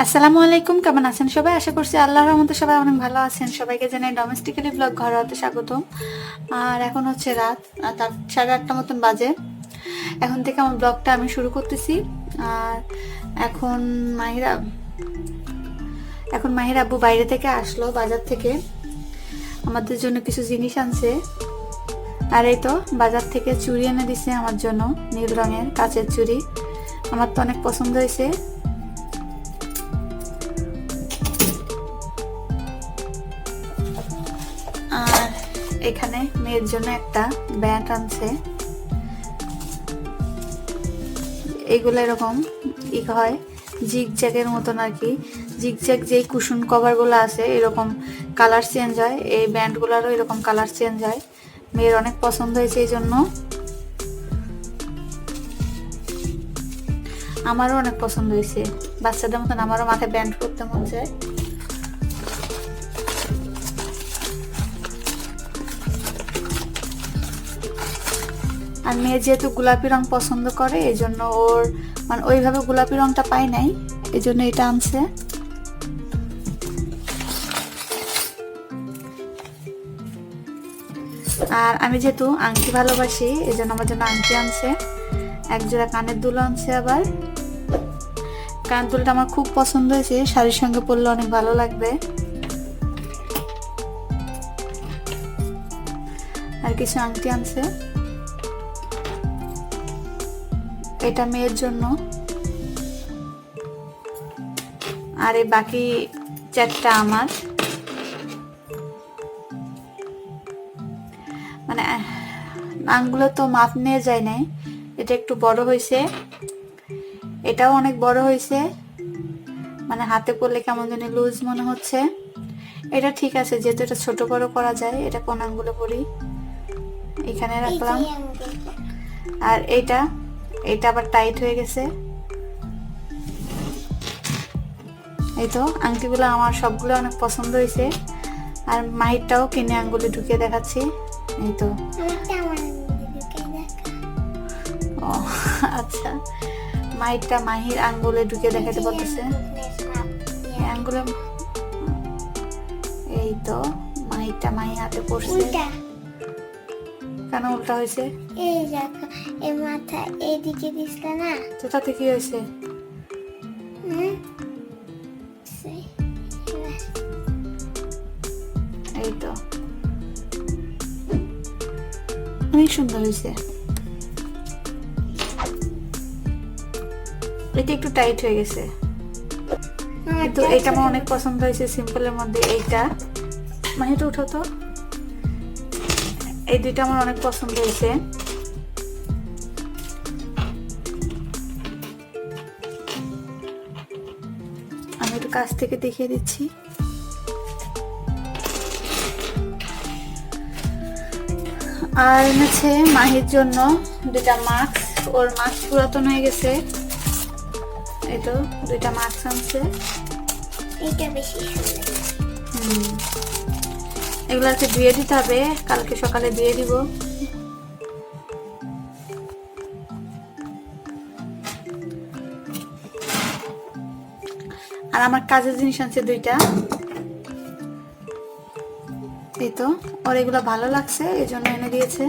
আসসালামু আলাইকুম, কেমন আছেন সবাই? আশা করছি আল্লাহর রহমতে সবাই অনেক ভালো আছেন। সবাইকে জানাই ডোমেস্টিক্যালি ব্লগ ঘর হতে স্বাগতম। আর এখন হচ্ছে রাত তার সাড়ে আটটা মতন বাজে। এখন থেকে আমার ব্লগটা আমি শুরু করতেছি। আর এখন মাহিরা, এখন মাহির আব্বু বাইরে থেকে আসলো বাজার থেকে। আমাদের জন্য কিছু জিনিস আনছে। আর এই তো, বাজার থেকে চুড়ি এনে দিছে আমার জন্য, নীল রঙের কাচের চুড়ি। আমার তো অনেক পছন্দ হয়েছে। এখানে মেয়ের জন্য একটা ব্যাট আনছে। এইগুলো এরকম ই হয় জিগ জ্যাগের মতন আর কি। জিগ জ্যাগ যেই কুশন কভারগুলো আছে, এরকম কালার চেঞ্জ হয়, এই ব্যান্ডগুলোরও এরকম কালার চেঞ্জ হয়। মেয়ের অনেক পছন্দ হয়েছে এই জন্য। আমারও অনেক পছন্দ হয়েছে। বাচ্চাদের মতন আমারও মাথায় ব্যান্ড করতে মন চায়। আর মেয়ে যেহেতু গোলাপি রং পছন্দ করে এই জন্য ওর মানে ওইভাবে গোলাপি রংটা পাই নাই এই জন্য এটা আনছে। আর আমি যেহেতু আংটি ভালোবাসি এই জন্য আমার জন্য আংটি আনছে। এক জোড়া কানের দুল আনছে আবার। কানের দুলটা আমার খুব পছন্দ হয়েছে, শাড়ির সঙ্গে পরলে অনেক ভালো লাগবে। আর কিছু আংটি আনছে। এটা মেয়ের জন্য। আর এই বাকি চারটা আমার। মানে আঙ্গুলো তো মাপ নিয়ে যায় নাই। এটা একটু বড় হয়েছে। এটাও অনেক বড় হয়েছে। মানে হাতে পড়লে কেমন জানি লুজ মনে হচ্ছে। এটা ঠিক আছে যেহেতু এটা ছোট বড় করা যায় এটা কোন আঙ্গুলে পরি এখানে রাখলাম। আর এইটা এটা আবার টাইট হয়ে গেছে। এই তো আংটিগুলো আমার সবগুলো অনেক পছন্দ হয়েছে। আর মাহিরটাও কিনে আঙ্গুলে ঢুকিয়ে দেখাচ্ছি। এই তো। ও আচ্ছা। মাহিরটা মাহির আঙ্গুলে ঢুকিয়ে দেখাতে বলতেছে। এই আঙ্গুলে এই তো মাহিরটা মাহি হাতে পড়ছে। কেন উল্টা হয়েছে? এই দেখো এই মাথা এইদিকে দিছিল না তো তাতে কি হয়েছে? এই তো। অনেক সুন্দর হয়েছে। এটা একটু টাইট হয়ে গেছে। কিন্তু এটা আমার অনেক পছন্দ হয়েছে সিম্পলের মধ্যে এইটা। মাহিটা উঠো তো। এই দুইটা আমার অনেক পছন্দ হয়েছে। আমি একটু কাছ থেকে দেখিয়ে দিচ্ছি। আর এনেছে মাহির জন্য দুটা মাস্ক ওর মাস্ক পুরাতন হয়ে গেছে। এই তো দুইটা মাস্ক আনছে। এটা বেশি সুন্দর। হুম। এগুলো আজকে ধুয়ে দিতে হবে। কালকে সকালে ধুয়ে দিব। আর আমার কাজের জিনিস আছে দুইটা। এই তো, ওর এগুলো ভালো লাগছে, এই জন্য এনে দিয়েছে।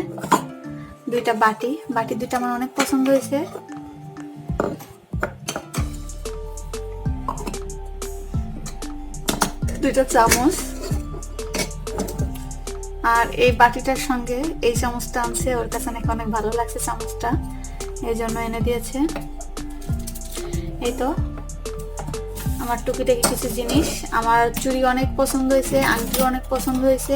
দুইটা বাটি বাটি দুইটা আমার অনেক পছন্দ হয়েছে। দুইটা চামচ। আর এই বাটিটার সঙ্গে এই চামচটা আনছে, ওর কাছে নাকি অনেক ভালো লাগছে চামচটা, এই জন্য এনে দিয়েছে। এই তো, আমার টুকিটাকি কিছু জিনিস। আমার চুড়ি অনেক পছন্দ হয়েছে, আংটিও অনেক পছন্দ হয়েছে।